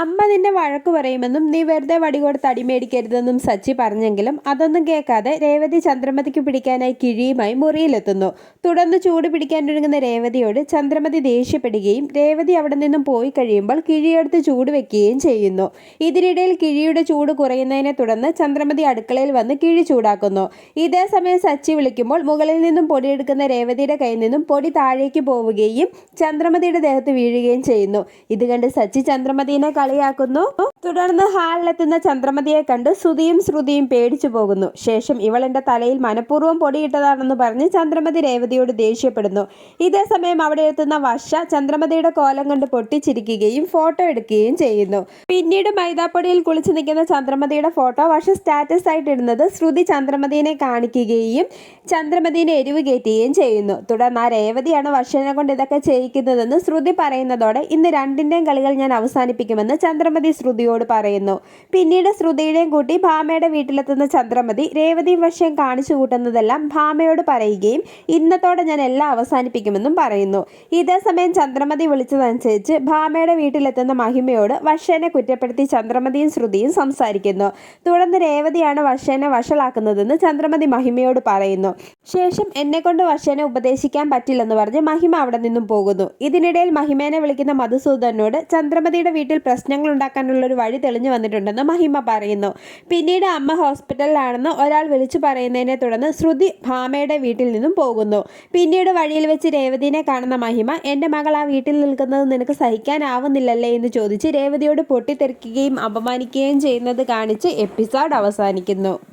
അമ്മ നിന്നെ വഴക്ക് പറയുമെന്നും നീ വെറുതെ വടി കൊടുത്ത് അടിമേടിക്കരുതെന്നും സച്ചി പറഞ്ഞെങ്കിലും അതൊന്നും കേൾക്കാതെ രേവതി ചന്ദ്രമതിക്ക് പിടിക്കാനായി കിഴിയുമായി മുറിയിലെത്തുന്നു. തുടർന്ന് ചൂട് പിടിക്കാനൊരുങ്ങുന്ന രേവതിയോട് ചന്ദ്രമതി ദേഷ്യപ്പെടുകയും രേവതി അവിടെ നിന്നും പോയി കഴിയുമ്പോൾ കിഴിയെടുത്ത് ചൂട് വെക്കുകയും ചെയ്യുന്നു. ഇതിനിടയിൽ കിഴിയുടെ ചൂട് കുറയുന്നതിനെ തുടർന്ന് ചന്ദ്രമതി അടുക്കളയിൽ വന്ന് കിഴി ചൂടാക്കുന്നു. ഇതേ സമയം സച്ചി വിളിക്കുമ്പോൾ മുകളിൽ നിന്നും പൊടിയെടുക്കുന്ന രേവതിയുടെ കയ്യിൽ നിന്നും പൊടി താഴേക്ക് പോവുകയും ചന്ദ്രമതിയുടെ ദേഹത്ത് വീഴുകയും ചെയ്യുന്നു. ഇത് കണ്ട് സച്ചി ചന്ദ്രമതിനെ കളിയാക്കുന്നു. തുടർന്ന് ഹാളിലെത്തുന്ന ചന്ദ്രമതിയെ കണ്ട് ശ്രുതിയും ശ്രുതിയും പേടിച്ചു പോകുന്നു. ശേഷം ഇവൾ എന്റെ തലയിൽ മനഃപൂർവം പൊടിയിട്ടതാണെന്ന് പറഞ്ഞ് ചന്ദ്രമതി രേവതിയോട് ദേഷ്യപ്പെടുന്നു. ഇതേ സമയം അവിടെ എത്തുന്ന വർഷ ചന്ദ്രമതിയുടെ കോലം കണ്ട് പൊട്ടിച്ചിരിക്കുകയും ഫോട്ടോ എടുക്കുകയും ചെയ്യുന്നു. പിന്നീട് മൈദാപ്പൊടിയിൽ കുളിച്ചു നിൽക്കുന്ന ചന്ദ്രമതിയുടെ ഫോട്ടോ വർഷ സ്റ്റാറ്റസ് ആയിട്ട് ഇടുന്നത് ശ്രുതി ചന്ദ്രമതിനെ കാണിക്കുകയും ചന്ദ്രമതിനെ എരിവ് കയറ്റുകയും ചെയ്യുന്നു. തുടർന്ന് ആ രേവതിയാണ് വർഷനെ കൊണ്ട് ഇതൊക്കെ ചെയ്യിക്കുന്നതെന്ന് ശ്രുതി പറയുന്നതോടെ ഇന്ന് രണ്ടിന്റെയും കളികൾ ഞാൻ അവസാനിപ്പിക്കുമെന്ന് ചന്ദ്രമതി ശ്രുതിയോട് പറയുന്നു. പിന്നീട് ശ്രുതിയുടെയും കൂട്ടി ഭാമയുടെ വീട്ടിലെത്തുന്ന ചന്ദ്രമതി രേവതിയും വശം കാണിച്ചു കൂട്ടുന്നതെല്ലാം ഭാമയോട് പറയുകയും ഇന്നത്തോടെ ഞാൻ എല്ലാം അവസാനിപ്പിക്കുമെന്നും പറയുന്നു. ഇതേ സമയം ചന്ദ്രമതി വിളിച്ചതനുസരിച്ച് ഭാമയുടെ വീട്ടിലെത്തുന്ന മഹിമയോട് വർഷേനെ കുറ്റപ്പെടുത്തി ചന്ദ്രമതിയും ശ്രുതിയും സംസാരിക്കുന്നു. തുടർന്ന് രേവതിയാണ് വർഷേനെ വഷളാക്കുന്നതെന്ന് ചന്ദ്രമതി മഹിമയോട് പറയുന്നു. ശേഷം എന്നെ കൊണ്ട് വർഷനെ ഉപദേശിക്കാൻ പറ്റില്ലെന്ന് പറഞ്ഞ് മഹിമ അവിടെ നിന്നും പോകുന്നു. ഇതിനിടയിൽ മഹിമേനെ വിളിക്കുന്ന മധുസൂദനോട് ചന്ദ്രമതിയുടെ വീട്ടിൽ പ്രശ്നങ്ങൾ ഉണ്ടാക്കാനുള്ള ഒരു വഴി തെളിഞ്ഞു വന്നിട്ടുണ്ടെന്ന് മഹിമ പറയുന്നു. പിന്നീട് അമ്മ ഹോസ്പിറ്റലിലാണെന്ന് ഒരാൾ വിളിച്ചു പറയുന്നതിനെ തുടർന്ന് ശ്രുതി ഭാമയുടെ വീട്ടിൽ നിന്നും പോകുന്നു. പിന്നീട് വഴിയിൽ വെച്ച് രേവതിനെ കാണുന്ന മഹിമ എന്റെ മകൾ ആ വീട്ടിൽ നിൽക്കുന്നത് നിനക്ക് സഹിക്കാനാവുന്നില്ലല്ലേ? എന്ന് ചോദിച്ച് രേവതിയോട് പൊട്ടിത്തെറിക്കുകയും അപമാനിക്കുകയും ചെയ്യുന്നത് കാണിച്ച് എപ്പിസോഡ് അവസാനിക്കുന്നു.